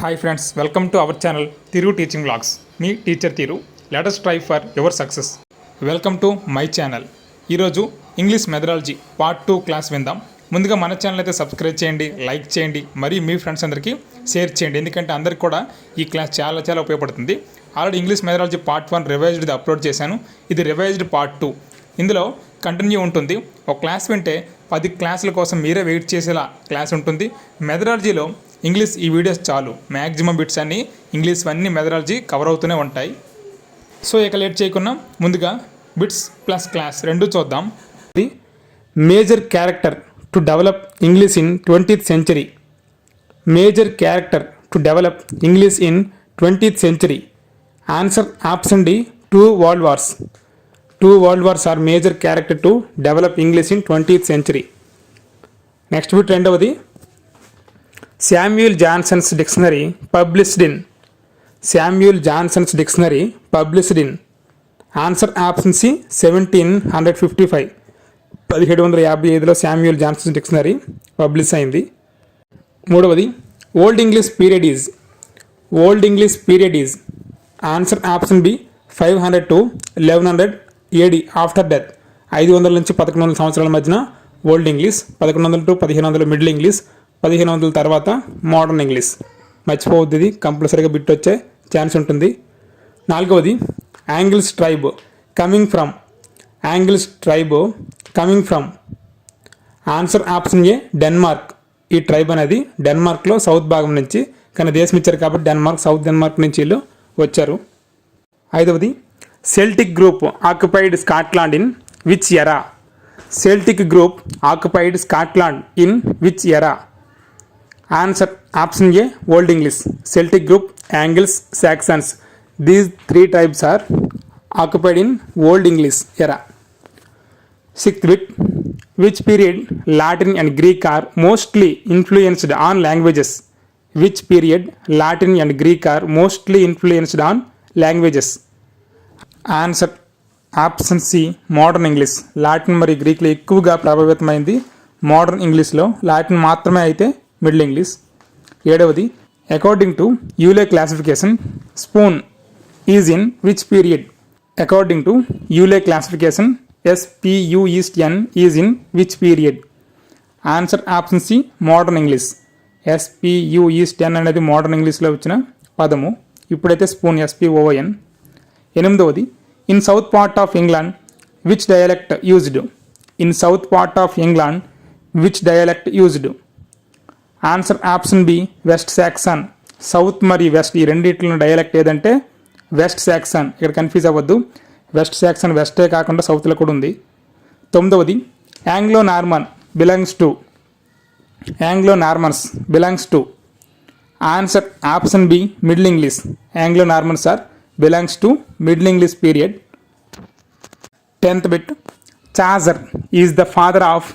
Hi friends welcome to our channel Thiru teaching blogs me teacher తీరు let us try for your success welcome to my channel ఈరోజు English methodology part two class విందాం. ముందుగా మన channel అయితే subscribe చేయండి like చేయండి మరియు మీ ఫ్రెండ్స్ అందరికీ షేర్ చేయండి. ఎందుకంటే అందరికి కూడా ఈ క్లాస్ చాలా చాలా ఉపయోగపడుతుంది. Already English methodology part one revised upload చేశాను. ఇది రివైజ్డ్ పార్ట్ టూ ఇందులో కంటిన్యూ ఉంటుంది. ఒక క్లాస్ వింటే పది క్లాసుల కోసం మీరే వెయిట్ చేసేలా క్లాస్ ఉంటుంది. మెథడాలజీలో ఇంగ్లీష్ ఈ వీడియోస్ చాలు. మ్యాక్సిమం బిట్స్ అన్ని ఇంగ్లీష్ అన్ని మెథడాలజీ కవర్ అవుతూనే ఉంటాయి. సో ఇక లేట్ చేయకుండా ముందుగా బిట్స్ ప్లస్ క్లాస్ రెండు చూద్దాం. ఇది major character to develop English in twentieth century. Major character to develop English in twentieth century. Answer option D two world wars. Two world wars are major character to develop English in twentieth century. Next bit రెండవది Samuel Johnson's dictionary published in. Samuel Johnson's dictionary published in. Answer option C seventeen hundred fifty five. పదిహేడు వందల యాభై ఐదులో Samuel Johnson's dictionary publish అయింది. మూడవది old English period is. Old English period is. Answer option B five hundred to eleven hundred AD after death. ఐదు వందల నుంచి పదకొండు వందల సంవత్సరాల మధ్యన ఓల్డ్ ఇంగ్లీష్ పదకొండు వందల టు పదిహేను వందల మిడిల్ ఇంగ్లీష్ పదిహేను వందల తర్వాత మోడర్న్ ఇంగ్లీష్. మర్చిపోవద్దు ఇది కంపల్సరీగా బిట్ వచ్చే ఛాన్స్ ఉంటుంది. నాలుగవది Angles tribe coming from. Angles tribe coming from. Answer option A Denmark. ఈ ట్రైబ్ అనేది డెన్మార్క్లో సౌత్ భాగం నుంచి కానీ దేశం ఇచ్చారు కాబట్టి డెన్మార్క్ సౌత్ డెన్మార్క్ నుంచి వీళ్ళు వచ్చారు. ఐదవది Celtic group occupied Scotland in which era? Celtic group occupied Scotland in which era? Answer option A old English Celtic group Angles Saxons these three types are occupied in old English era sixth bit which period Latin and Greek are mostly influenced on languages which period Latin and Greek are mostly influenced on languages answer option C modern English Latin మరియు గ్రీక్లో ఎక్కువగా ప్రభావితమైంది modern ఇంగ్లీష్లో Latin మాత్రమే అయితే middle English ఏడవది according to Yule classification spoon is in which period according to Yule classification SPU east N is in which period answer option C modern English SPU east N అనేది modern ఇంగ్లీష్లో వచ్చిన పదము. ఇప్పుడైతే spoon SPON ఎనిమిదవది in south part of England which dialect used in south part of England which dialect used answer option B west Saxon. South మరియు west ఈ రెండిట్లో dialect ఏదంటే వెస్ట్ సాక్సన్. ఇక్కడ కన్ఫ్యూజ్ అవ్వద్దు. వెస్ట్ సాక్సన్ వెస్టే కాకుండా సౌత్లో కూడా ఉంది. తొమ్మిదవది Anglo Norman belongs to. Anglo Normans belongs to. Answer option B middle English. Anglo Normans are belongs to middle English period. Tenth bit Chaucer is the father of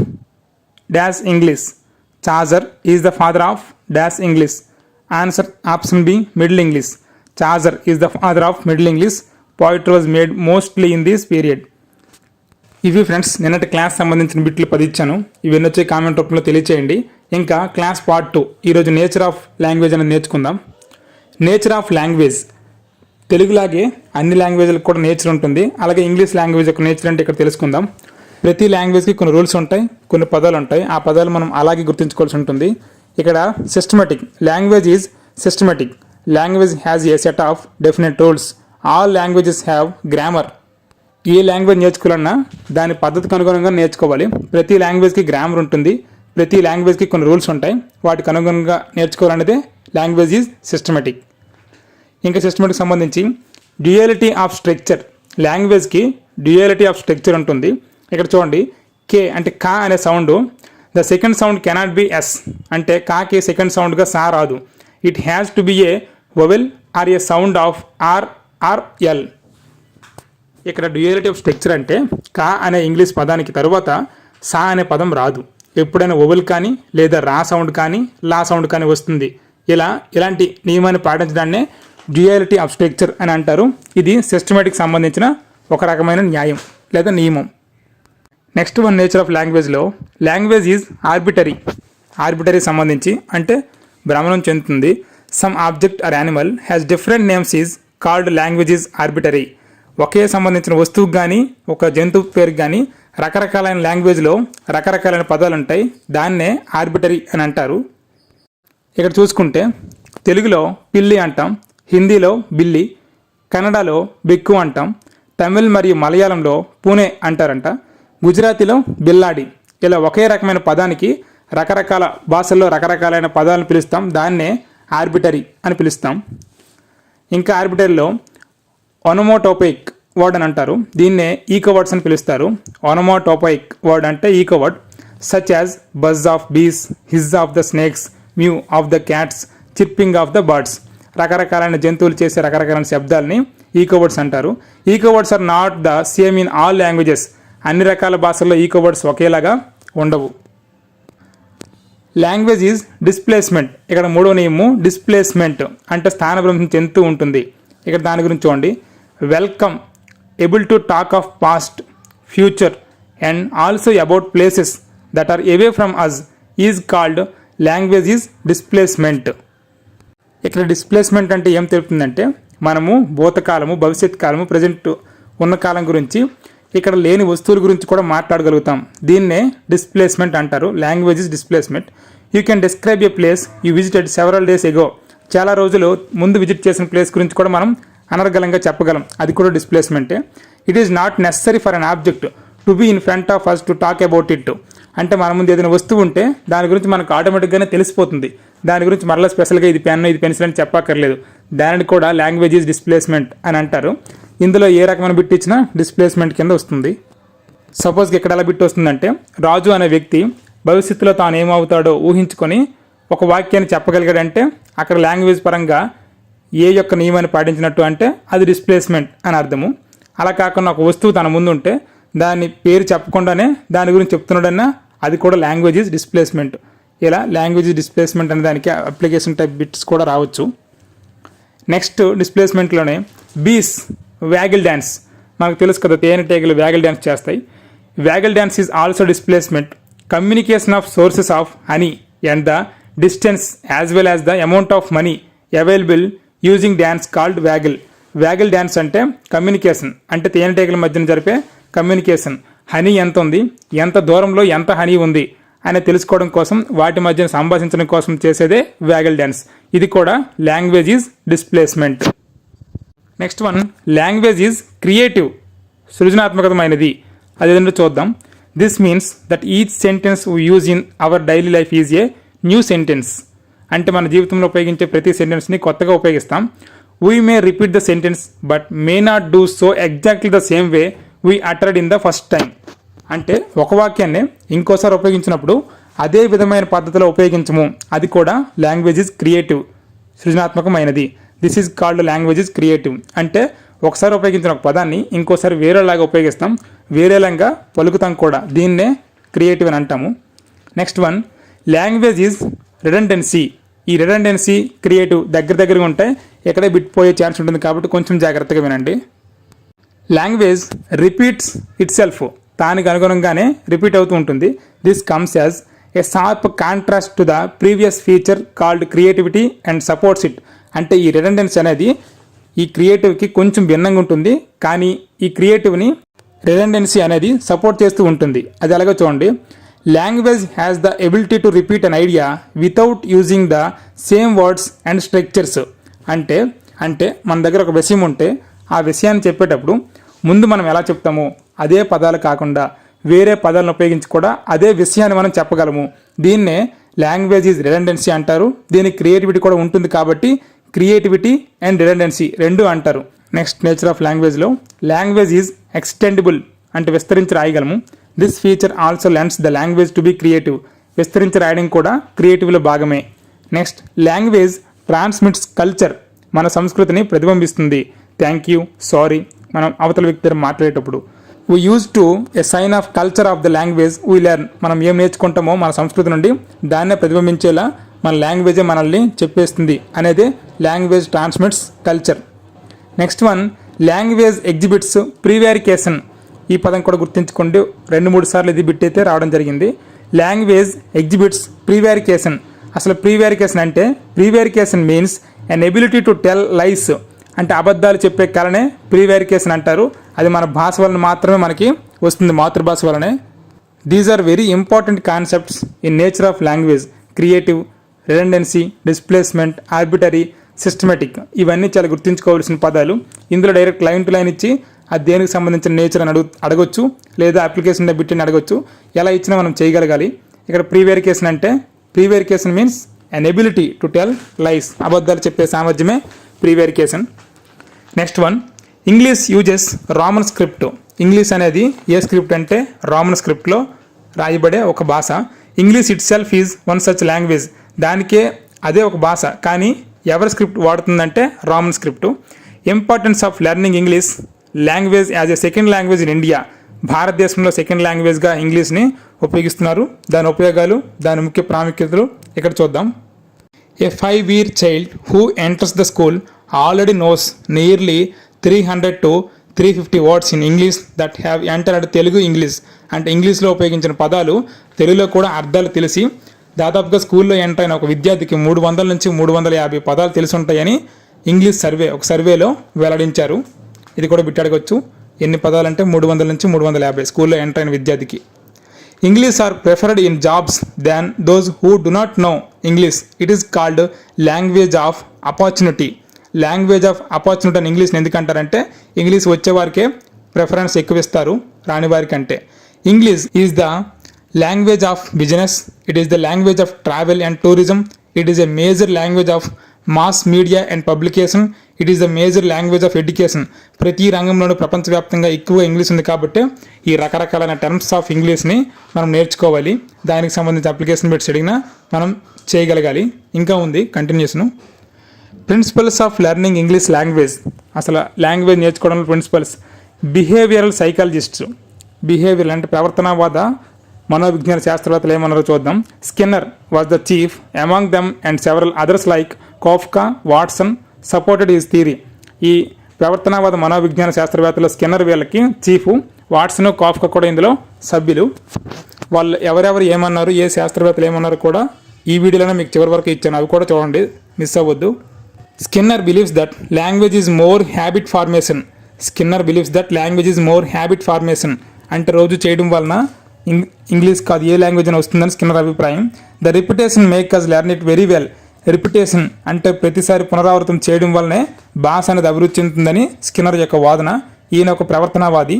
dash English. Chaucer is the father of dash English answer option B middle English Chaucer is the father of middle English poetry was made mostly in this period ఇవి friends నిన్నటి class సంబంధించిన బిట్లు పదిచ్చాను. ఇవన్నీ వచ్చే comment రూపంలో తెలియచేయండి. ఇంకా క్లాస్ పార్ట్ టూ ఈరోజు నేచర్ ఆఫ్ లాంగ్వేజ్ అనేది నేర్చుకుందాం. నేచర్ ఆఫ్ లాంగ్వేజ్ తెలుగులాగే అన్ని లాంగ్వేజ్లకు కూడా నేచర్ ఉంటుంది. అలాగే ఇంగ్లీష్ లాంగ్వేజ్ యొక్క నేచర్ అంటే ఇక్కడ తెలుసుకుందాం. ప్రతి లాంగ్వేజ్కి కొన్ని రూల్స్ ఉంటాయి కొన్ని పదాలు ఉంటాయి. ఆ పదాలు మనం అలాగే గుర్తుంచుకోవాల్సి ఉంటుంది. ఇక్కడ systematic language is systematic language has a set of definite rules all languages have grammar a language నేర్చుకోవాలన్నా దాని పద్ధతికి అనుగుణంగా నేర్చుకోవాలి. ప్రతి లాంగ్వేజ్కి గ్రామర్ ఉంటుంది. ప్రతి లాంగ్వేజ్కి కొన్ని రూల్స్ ఉంటాయి. వాటికి అనుగుణంగా నేర్చుకోవాలనేదే లాంగ్వేజ్ ఈజ్ సిస్టమేటిక్ ఇంకా సిస్టమేటిక్ సంబంధించి డ్యూయాలిటీ ఆఫ్ స్ట్రక్చర్ లాంగ్వేజ్కి డ్యూయాలిటీ ఆఫ్ స్ట్రక్చర్ ఉంటుంది. ఇక్కడ చూడండి కే అంటే కా అనే sound. The second sound cannot be S అంటే కాకి సెకండ్ సౌండ్గా సా రాదు. It has to be a vowel or a sound of R R L ఇక్కడ డ్యూయాలిటీ ఆఫ్ స్ట్రక్చర్ అంటే కా అనే ఇంగ్లీష్ పదానికి తరువాత సా అనే పదం రాదు. ఎప్పుడైనా ఓవెల్ కానీ లేదా రా సౌండ్ కానీ లా సౌండ్ కానీ వస్తుంది. ఇలా ఇలాంటి నియమాన్ని పాటించడాన్నే డ్యూయాలిటీ ఆఫ్ స్ట్రక్చర్ అని అంటారు. ఇది సిస్టమేటిక్ సంబంధించిన ఒక రకమైన న్యాయం లేదా నియమం. నెక్స్ట్ వన్ నేచర్ ఆఫ్ లాంగ్వేజ్లో లాంగ్వేజ్ ఈజ్ ఆర్బిటరీ ఆర్బిటరీ సంబంధించి అంటే భ్రమణం చెందుతుంది. Some object or animal has different names is called language is arbitrary ఒకే సంబంధించిన వస్తువుకి కానీ ఒక జంతువు పేరుకి కానీ రకరకాలైన లాంగ్వేజ్లో రకరకాలైన పదాలు ఉంటాయి. దాన్నే ఆర్బిటరీ అని అంటారు. ఇక్కడ చూసుకుంటే తెలుగులో పిల్లి అంటాం హిందీలో బిల్లి కన్నడలో బిక్కు అంటాం తమిళ్ మరియు మలయాళంలో పూణే అంటారంట. గుజరాతీలో బిల్లాడి. ఇలా ఒకే రకమైన పదానికి రకరకాల భాషల్లో రకరకాలైన పదాలను పిలుస్తాం. దాన్నే ఆర్బిటరీ అని పిలుస్తాం. ఇంకా ఆర్బిటరీలో ఒనమోటోపైక్ వర్డ్ అని అంటారు. దీన్నే ఈకో వర్డ్స్ అని పిలుస్తారు. ఒనమోటోపైక్ వర్డ్ అంటే echo word such as buzz of bees hiss of the snakes mew of the cats chirping of the birds రకరకాలైన జంతువులు చేసే రకరకాలైన శబ్దాలని ఈకో వర్డ్స్ అంటారు. Echo words are not the same in all languages అన్ని రకాల భాషల్లో ఈకో వర్డ్స్ ఒకేలాగా ఉండవు. లాంగ్వేజ్ ఈజ్ డిస్ప్లేస్మెంట్ ఇక్కడ మూడో నియమము డిస్ప్లేస్మెంట్ అంటే స్థానభ్రంశం చెందుతూ ఉంటుంది. ఇక్కడ దాని గురించి చూడండి. Welcome able to talk of past future and also about places that are away from us is called language is displacement ఇక్కడ డిస్ప్లేస్మెంట్ అంటే ఏం తెలుపుతుందంటే మనము భూతకాలము భవిష్యత్ కాలము ప్రజెంట్ ఉన్న కాలం గురించి ఇక్కడ లేని వస్తువుల గురించి కూడా మాట్లాడగలుగుతాం. దీన్నే డిస్ప్లేస్మెంట్ అంటారు. Language is displacement you can describe a place you visited several days ago చాలా రోజులు ముందు విజిట్ చేసిన ప్లేస్ గురించి కూడా మనం అనర్గళంగా చెప్పగలం. అది కూడా డిస్ప్లేస్మెంటే it is not necessary for an object to be in front of us to talk about it అంటే మన ముందు ఏదైనా వస్తువు ఉంటే దాని గురించి మనకు ఆటోమేటిక్గానే తెలిసిపోతుంది. దాని గురించి మరలా స్పెషల్గా ఇది పెన్ ఇది పెన్సిల్ అని చెప్పక్కర్లేదు. దానిని కూడా లాంగ్వేజ్ ఈజ్ డిస్ప్లేస్మెంట్ అని అంటారు. ఇందులో ఏ రకమైన బిట్ ఇచ్చినా డిస్ప్లేస్మెంట్ కింద వస్తుంది. సపోజ్కి ఇక్కడ ఎలా బిట్ వస్తుందంటే రాజు అనే వ్యక్తి భవిష్యత్తులో తాను ఏమవుతాడో ఊహించుకొని ఒక వాక్యాన్ని చెప్పగలిగాడంటే అక్కడ లాంగ్వేజ్ పరంగా ఏ యొక్క నియమాన్ని పాటించినట్టు అంటే అది డిస్ప్లేస్మెంట్ అని అర్థము. అలా కాకుండా ఒక వస్తువు తన ముందు ఉంటే దాని పేరు చెప్పకుండానే దాని గురించి చెప్తున్నాడన్నా అది కూడా లాంగ్వేజ్ ఇస్ డిస్ప్లేస్మెంట్ ఇలా లాంగ్వేజ్ డిస్ప్లేస్మెంట్ అనే దానికి అప్లికేషన్ టైప్ బిట్స్ కూడా రావచ్చు. నెక్స్ట్ డిస్ప్లేస్మెంట్లోనే బీస్ వ్యాగిల్ డ్యాన్స్ మనకు తెలుసు కదా తేనెటీగలు వ్యాగిల్ డ్యాన్స్ చేస్తాయి. Waggle dance is also displacement communication of sources of honey and the distance as well as the amount of money available using dance called waggle waggle dance అంటే communication అంటే తేనెటీగల మధ్యన జరిపే కమ్యూనికేషన్ హనీ ఎంత ఉంది? ఎంత దూరంలో ఎంత హనీ ఉంది? అని తెలుసుకోవడం కోసం వాటి మధ్యన సంభాషించడం కోసం చేసేదే వ్యాగిల్ డ్యాన్స్ ఇది కూడా language is displacement next one language is creative సృజనాత్మకమైనది అదేదంటే చూద్దాం. This means that each sentence we use in our daily life is a new sentence అంటే మన జీవితంలో ఉపయోగించే ప్రతి సెంటెన్స్ని కొత్తగా ఉపయోగిస్తాం. We may repeat the sentence but may not do so exactly the same way we uttered in the first time అంటే ఒక వాక్యాన్ని ఇంకోసారి ఉపయోగించినప్పుడు అదే విధమైన పద్ధతిలో ఉపయోగించము. అది కూడా language is creative సృజనాత్మకమైనది. This is called language is creative అంటే ఒకసారి ఉపయోగించిన ఒక పదాన్ని ఇంకోసారి వేరేలాగా ఉపయోగిస్తాం. వేరేలాగా పలుకుతాం కూడా. దీన్నే క్రియేటివ్ అని అంటాము. Next one language is redundancy ఈ రిడండెన్సీ క్రియేటివ్ దగ్గర దగ్గరగా ఉంటాయి. ఎక్కడే బిట్ పోయే ఛాన్స్ ఉంటుంది కాబట్టి కొంచెం జాగ్రత్తగా వినండి. లాంగ్వేజ్ రిపీట్స్ ఇట్ సెల్ఫ్ దానికి అనుగుణంగానే రిపీట్ అవుతూ ఉంటుంది. This comes as a sharp contrast to the previous feature called creativity and supports it అంటే ఈ రిడండెన్సీ అనేది ఈ క్రియేటివ్కి కొంచెం భిన్నంగా ఉంటుంది. కానీ ఈ క్రియేటివ్ని రిడండెన్సీ అనేది సపోర్ట్ చేస్తూ ఉంటుంది. అది ఎలాగో చూడండి. Language has the ability to repeat an idea without using the same words and structures అంటే అంటే మన దగ్గర ఒక విషయం ఉంటే ఆ విషయాన్ని చెప్పేటప్పుడు ముందు మనం ఎలా చెప్తామో? అదే పదాలు కాకుండా వేరే పదాలను ఉపయోగించి కూడా అదే విషయాన్ని మనం చెప్పగలము. దీన్నే లాంగ్వేజ్ ఈజ్ రిడండెన్సీ అంటారు. దీనికి క్రియేటివిటీ కూడా ఉంటుంది కాబట్టి క్రియేటివిటీ అండ్ రిడెండెన్సీ రెండు అంటారు. నెక్స్ట్ నేచర్ ఆఫ్ లాంగ్వేజ్లో లాంగ్వేజ్ ఈజ్ ఎక్స్టెండబుల్ అంటే విస్తరించి రాయగలము. This feature also lends the language to be creative విస్తరించి రాయడం కూడా క్రియేటివ్లో భాగమే. నెక్స్ట్ లాంగ్వేజ్ ట్రాన్స్మిట్స్ కల్చర్ మన సంస్కృతిని ప్రతిబింబిస్తుంది. థ్యాంక్ యూ సారీ మనం అవతల వ్యక్తి మాట్లాడేటప్పుడు. We use to a sign of culture of the language we learn మనం ఏం నేర్చుకుంటామో మన సంస్కృతి నుండి దాన్నే ప్రతిబింబించేలా మన లాంగ్వేజే మనల్ని చెప్పేస్తుంది అనేది language transmits culture next one language exhibits prevarication ఈ పదం కూడా గుర్తించుకోండి. రెండు మూడు సార్లు ఇది బిట్ అయితే రావడం జరిగింది. లాంగ్వేజ్ ఎగ్జిబిట్స్ ప్రీవారికేషన్ అసలు ప్రీవేరికేషన్ అంటే prevarication means an ability to tell lies అంటే అబద్ధాలు చెప్పే కళనే ప్రీవేరికేషన్ అంటారు. అది మన భాష వలన మాత్రమే మనకి వస్తుంది మాతృభాష వలనే. These are very important concepts in nature of language creative redundancy displacement arbitrary systematic ఇవన్నీ చాలా గుర్తుంచుకోవాల్సిన పదాలు. ఇందులో డైరెక్ట్ లైన్ టు లైన్ ఇచ్చి అది దేనికి సంబంధించిన నేచర్ అని అడుగు అడగొచ్చు లేదా అప్లికేషన్ బిట్టిని అడగొచ్చు. ఎలా ఇచ్చినా మనం చేయగలగాలి. ఇక్కడ ప్రీవేరికేషన్ అంటే prevarication means an ability to tell lies అబద్ధాలు చెప్పే సామర్థ్యమే prevarication next one English uses Roman script English అనేది ఏ స్క్రిప్ట్ అంటే రామన్ స్క్రిప్ట్లో రాయబడే ఒక భాష. English itself is one such language దానికే అదే ఒక భాష. కానీ ఎవరి script వాడుతుందంటే Roman script importance of learning English language as a second language in India భారతదేశంలో సెకండ్ లాంగ్వేజ్గా ఇంగ్లీష్ని ఉపయోగిస్తున్నారు. దాని ఉపయోగాలు దాని ముఖ్య ప్రాముఖ్యతలు ఇక్కడ చూద్దాం. A five year child who enters the school already knows nearly three hundred to three fifty words in English that have entered Telugu English అంటే ఇంగ్లీష్లో ఉపయోగించిన పదాలు తెలుగులో కూడా అర్థాలు తెలిసి దాదాపుగా స్కూల్లో ఎంటర్ అయిన ఒక విద్యార్థికి మూడు వందల నుంచి మూడు వందల యాభై పదాలు తెలిసి ఉంటాయని ఇంగ్లీష్ సర్వే ఒక సర్వేలో వెల్లడించారు. ఇది కూడా బిట్టాడగొచ్చు ఎన్ని పదాలు అంటే మూడు వందల నుంచి మూడు వందల యాభై స్కూల్లో ఎంటర్ అయిన విద్యార్థికి. English are preferred in jobs than those who do not know English it is called language of opportunity language of opportunity అని ఇంగ్లీష్ని ఎందుకంటారంటే ఇంగ్లీష్ వచ్చేవారికే ప్రిఫరెన్స్ ఎక్కువ ఇస్తారు రాని వారికంటే English is the language of business it is the language of travel and tourism it is a major language of mass media and publication it is the major language of education. ప్రతి రంగంలోనూ ప్రపంచవ్యాప్తంగా ఎక్కువ English ఉంది కాబట్టి ఈ రకరకాలైన terms of ఇంగ్లీష్ని మనం నేర్చుకోవాలి. దానికి సంబంధించిన అప్లికేషన్ పెట్టి అడిగినా మనం చేయగలగాలి. ఇంకా ఉంది కంటిన్యూస్ను. Principles of learning English language. అసలు లాంగ్వేజ్ నేర్చుకోవడంలో ప్రిన్సిపల్స్. Behavioural psychologists. బిహేవియర్ అంటే ప్రవర్తనవాద మనోవిజ్ఞాన శాస్త్రవేత్తలు ఏమన్నారో చూద్దాం. Skinner was the chief among them and several others like Koffka Watson. Supported his theory ఈ ప్రవర్తనవాద మనోవిజ్ఞాన శాస్త్రవేత్తలు స్కిన్నర్ వీళ్ళకి చీఫ్ వాట్సన్ కాఫ్కా కూడా ఇందులో సభ్యులు. వాళ్ళు ఎవరెవరు ఏమన్నారు ఏ శాస్త్రవేత్తలు ఏమన్నారు కూడా ఈ వీడియోలోనే మీకు చివరి వరకు ఇచ్చాను. అవి కూడా చూడండి మిస్ అవ్వద్దు. Skinner believes that language is more habit formation Skinner believes that language is more habit formation అంటే రోజు చేయడం వలన ఇంగ్ ఇంగ్లీష్ కాదు ఏ లాంగ్వేజ్ అని వస్తుందని స్కిన్నర్ అభిప్రాయం. The repetition make us learn it very well repetition అంటే ప్రతిసారి పునరావృతం చేయడం వల్లనే భాష అనేది అభివృద్ధి చెందుతుందని స్కిన్నర్ యొక్క వాదన. ఈయన ఒక ప్రవర్తనవాది.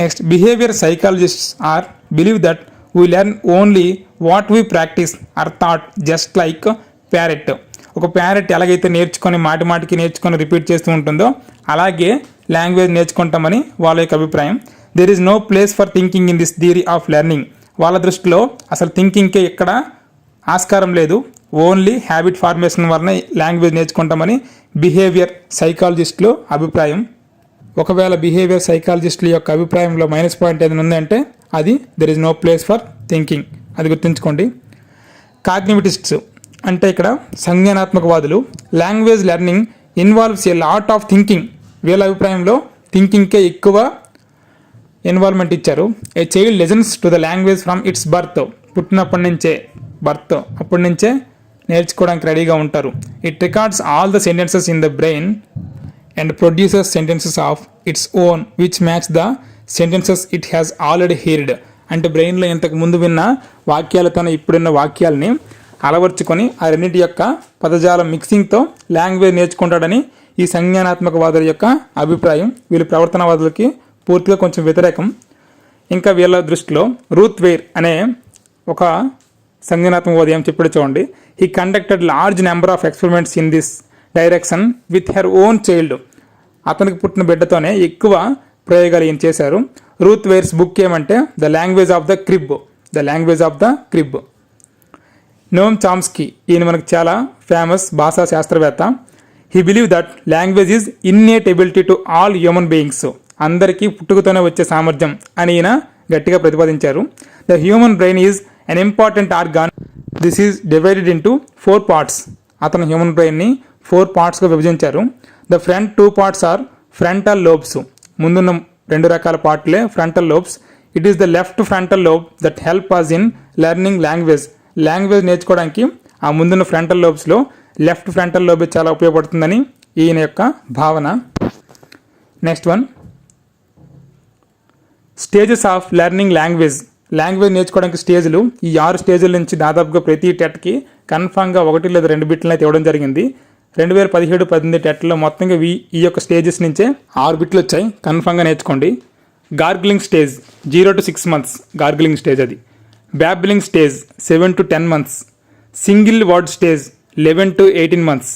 Next behaviour psychologists are believe that we learn only what we practise or thought just like parrot ఒక ప్యారెట్ ఎలాగైతే నేర్చుకొని మాటి మాటికి నేర్చుకొని రిపీట్ చేస్తూ ఉంటుందో అలాగే లాంగ్వేజ్ నేర్చుకుంటామని వాళ్ళ యొక్క అభిప్రాయం. There is no place for thinking in this theory of learning వాళ్ళ దృష్టిలో అసలు థింకింగ్కే ఇక్కడ ఆస్కారం లేదు. ఓన్లీ హ్యాబిట్ ఫార్మేషన్ వలన లాంగ్వేజ్ నేర్చుకుంటామని బిహేవియర్ సైకాలజిస్టులు అభిప్రాయం. ఒకవేళ బిహేవియర్ సైకాలజిస్టుల యొక్క అభిప్రాయంలో మైనస్ పాయింట్ ఏదైనా ఉందంటే అది there is no place for thinking అది గుర్తుంచుకోండి. కాగ్నివిటిస్ట్స్ అంటే ఇక్కడ సంజ్ఞానాత్మకవాదులు language learning involves a lot of thinking వీళ్ళ అభిప్రాయంలో థింకింగ్కే ఎక్కువ ఇన్వాల్వ్మెంట్ ఇచ్చారు. A child listens to the language from its birth పుట్టినప్పటి నుంచే బర్త్ అప్పటి నుంచే నేర్చుకోవడానికి రెడీగా ఉంటారు. It records all the sentences in the brain and produces sentences of its own which match the sentences it has already heard అంటే బ్రెయిన్లో ఇంతకు ముందు విన్న వాక్యాలతో ఇప్పుడున్న వాక్యాలని అలవర్చుకొని ఆ రెండింటి యొక్క పదజాలం మిక్సింగ్తో లాంగ్వేజ్ నేర్చుకుంటాడని ఈ సంజ్ఞానాత్మకవాదుల యొక్క అభిప్రాయం. వీళ్ళ ప్రవర్తనవాదులకి పూర్తిగా కొంచెం వ్యతిరేకం. ఇంకా వీళ్ళ దృష్టిలో రూత్ వేర్ అనే ఒక సంజ్ఞానాత్మకవాది ఏం చెప్పాడు చూడండి. He conducted large number of experiments in this direction with her own child అతనికి పుట్టిన బిడ్డతోనే ఎక్కువ ప్రయోగాలు ఏం చేశారు. రూత్ వేర్స్ బుక్ ఏమంటే the language of the crib the language of the crib Noam Chomsky. ఈయన మనకు చాలా ఫేమస్ భాషా శాస్త్రవేత్త. He believe that language is innate ability to all human beings అందరికీ పుట్టుకతోనే వచ్చే సామర్థ్యం అని ఈయన గట్టిగా ప్రతిపాదించారు. The human brain is an important organ this is divided into four parts అతను హ్యూమన్ బ్రెయిన్ని ఫోర్ పార్ట్స్గా విభజించారు. The front two parts are frontal lobes ముందున్న రెండు రకాల పార్ట్లే frontal lobes it is the left frontal lobe that help us in learning language language నేర్చుకోవడానికి ఆ ముందున్న ఫ్రంటల్ లోబ్స్లో లెఫ్ట్ ఫ్రంటల్ లోబ్ చాలా ఉపయోగపడుతుందని ఈయన యొక్క భావన. Next one stages of learning language language నేర్చుకోవడానికి స్టేజ్లు ఈ ఆరు స్టేజ్ల నుంచి దాదాపుగా ప్రతి టెట్కి కన్ఫామ్గా ఒకటి లేదా రెండు బిట్లను అయితే ఇవ్వడం జరిగింది. రెండు వేల పదిహేడు పద్దెనిమిది టెట్లో మొత్తంగా ఈ ఈ యొక్క స్టేజెస్ నుంచే ఆరు బిట్లు వచ్చాయి. కన్ఫామ్గా నేర్చుకోండి. Gargling stage zero to six months gargling stage అది. Babbling stage seven to ten months single word stage eleven to eighteen months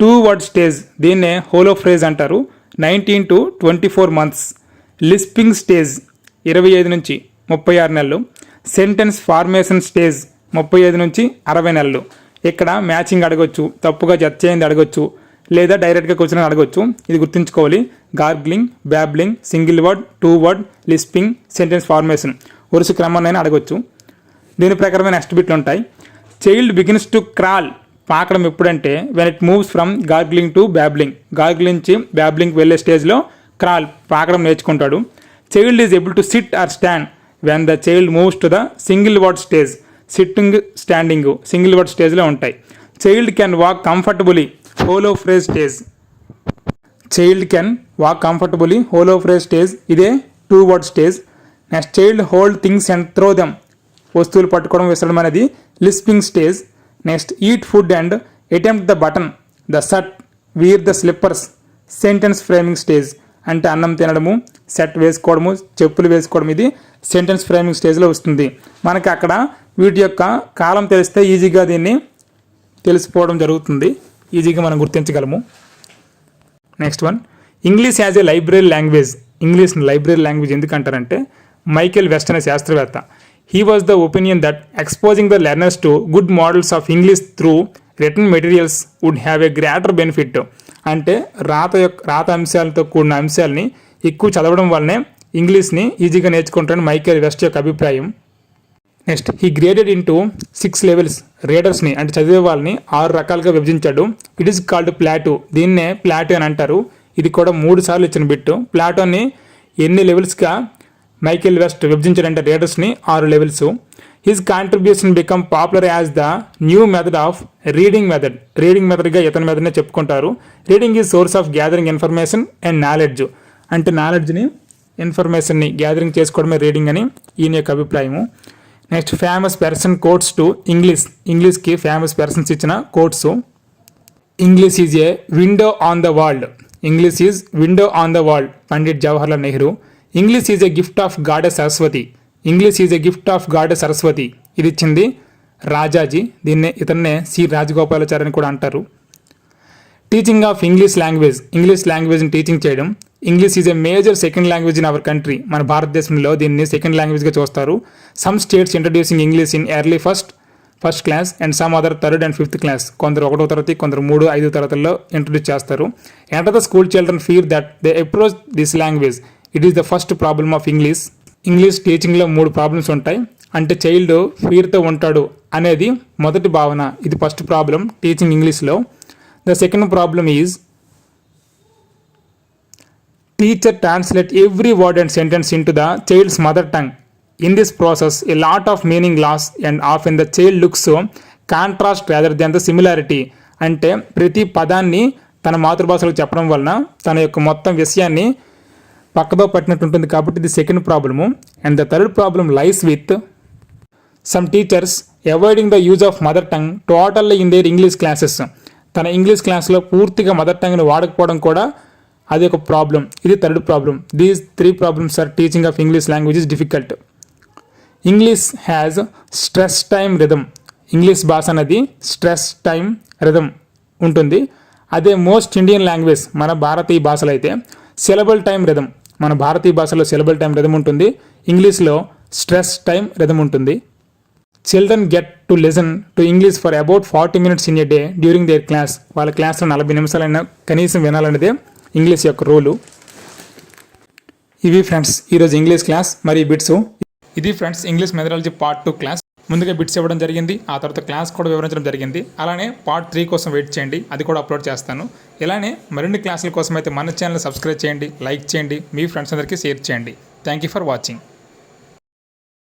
two word stage దీన్నే హోలోఫ్రేజ్ అంటారు. Nineteen to twenty four months lisping stage ఇరవై ఐదు నుంచి ముప్పై ఆరు నెలలు. Sentence formation stage ముప్పై ఐదు నుంచి అరవై నెలలు. ఇక్కడ మ్యాచింగ్ అడగొచ్చు తప్పుగా జడ్జ్ చేయింది అడగొచ్చు లేదా డైరెక్ట్గా క్వశ్చన్ అడగొచ్చు. ఇది గుర్తుంచుకోవాలి. Gargling babbling single word two word lisping sentence formation వరుస క్రమంలోనే అడగొచ్చు. దీని ప్రకారమే నెక్స్ట్ బిట్లు ఉంటాయి. చైల్డ్ బిగిన్స్ టు క్రాల్ పాకడం ఎప్పుడంటే when it moves from gargling to babbling gargling నుంచి బ్యాబ్లింగ్ వెళ్ళే స్టేజ్లో క్రాల్ పాకడం నేర్చుకుంటాడు. Child is able to sit or stand when the child moves to the single word stage sitting standing single word స్టేజ్లో ఉంటాయి. Child can walk comfortably holophrase stage child can walk comfortably holophrase stage ఇదే two word stage next child hold things and throw them వస్తువులు పట్టుకోవడం విసరడం అనేది lisping stage next eat food and attempt the button the shirt wear the slippers sentence framing stage అంటే అన్నం తినడము set వేసుకోవడము చెప్పులు వేసుకోవడం ఇది సెంటెన్స్ ఫ్రేమింగ్ స్టేజ్లో వస్తుంది. మనకి అక్కడ వీటి యొక్క కాలం తెలిస్తే ఈజీగా దీన్ని తెలిసిపోవడం జరుగుతుంది. ఈజీగా మనం గుర్తించగలము. Next one English as a library language English library language ఎందుకంటారంటే Michael West అనే శాస్త్రవేత్త. He was the opinion that exposing the learners to good models of English through written materials would have a greater benefit అంటే రాత యొక్క రాత అంశాలతో కూడిన అంశాలని ఎక్కువ చదవడం వల్లనే ఇంగ్లీష్ని ఈజీగా నేర్చుకుంటారని మైకేల్ వెస్ట్ యొక్క అభిప్రాయం. నెక్స్ట్ ఈ గ్రేడెడ్ ఇంటూ సిక్స్ లెవెల్స్ రీడర్స్ని అంటే చదివే వాళ్ళని ఆరు రకాలుగా విభజించాడు. ఇట్ ఈస్ కాల్డ్ ప్లాటో దీన్నే ప్లాటో అని అంటారు. ఇది కూడా మూడు సార్లు ఇచ్చిన బిట్టు. ప్లాటోని ఎన్ని లెవెల్స్గా మైకేల్ వెస్ట్ విభజించడంటే రీడర్స్ని ఆరు levels his contribution become popular as the new method of reading method reading మెథడ్గా ఇతని మెథడ్నే చెప్పుకుంటారు. Reading is source of gathering information and knowledge అంటే నాలెడ్జ్ని ఇన్ఫర్మేషన్ని గ్యాదరింగ్ చేసుకోవడమే రీడింగ్ అని ఈయన యొక్క అభిప్రాయము. Next famous person quotes to English ఇంగ్లీష్కి famous persons ఇచ్చిన quotes English is a window on the world English is window on the world Pandit Jawaharlal Nehru. English is a gift of goddess Saraswati English is a gift of goddess Saraswati ఇది ఇచ్చింది రాజాజీ. దీన్నే ఇతన్నే C Rajagopalachari అని కూడా అంటారు. Teaching of English language English లాంగ్వేజ్ని teaching చేయడం. English is a major second language in our country మన భారతదేశంలో దీన్ని సెకండ్ లాంగ్వేజ్గా చూస్తారు. Some states introducing English in early first first class and some other third and fifth class కొందరు ఒకటో తరగతి కొందరు మూడు ఐదు తరగతుల్లో ఇంట్రడ్యూస్ చేస్తారు. Enter the school children fear that they approach this language it is the first problem of English English టీచింగ్లో మూడు problems ఉంటాయి. అంటే చైల్డ్ ఫీర్తో ఉంటాడు అనేది మొదటి భావన. ఇది ఫస్ట్ ప్రాబ్లం టీచింగ్ ఇంగ్లీష్లో the second problem is teacher translate every word and sentence into the child's mother tongue in this process a lot of meaning loss and of in the child looks contrast rather than the similarity అంటే ప్రతి పదాన్ని తన మాతృభాషలో చెప్పడం వలన తన యొక్క మొత్తం విషయాన్ని పక్కదో పట్టినట్టు ఉంటుంది కాబట్టి ఇది second problem and the third problem lies with some teachers avoiding the use of mother tongue totally in their English classes తన ఇంగ్లీష్ క్లాస్లో పూర్తిగా మదర్ టంగ్ని వాడకపోవడం కూడా అది ఒక ప్రాబ్లం ఇది third problem these three problems are teaching of English language is difficult English has stress time rhythm English భాష అనేది స్ట్రెస్ టైం రిధమ్ ఉంటుంది. అదే మోస్ట్ ఇండియన్ లాంగ్వేజ్ మన భారతీయ భాషలు అయితే సిలబల్ టైం రిధమ్ మన భారతీయ భాషలో సిలబల్ టైం రిధం ఉంటుంది. ఇంగ్లీష్లో స్ట్రెస్ టైం రిధం ఉంటుంది. Children get to lesson to English for about forty minutes in a day during their class వాళ్ళ క్లాస్లో నలభై నిమిషాలైనా కనీసం వినాలనేదే ఇంగ్లీష్ యొక్క రోలు ఇవి ఫ్రెండ్స్ ఈరోజు ఇంగ్లీష్ క్లాస్ మరియు బిట్స్ ఇది friends English methodology part two class ముందుగా బిట్స్ ఇవ్వడం జరిగింది ఆ తర్వాత క్లాస్ కూడా వివరించడం జరిగింది. అలానే పార్ట్ త్రీ కోసం వెయిట్ చేయండి అది కూడా అప్లోడ్ చేస్తాను. ఇలానే మరిన్ని క్లాసుల కోసం అయితే మన ఛానల్ సబ్స్క్రైబ్ చేయండి లైక్ చేయండి మీ ఫ్రెండ్స్ అందరికీ షేర్ చేయండి. Thank you for watching.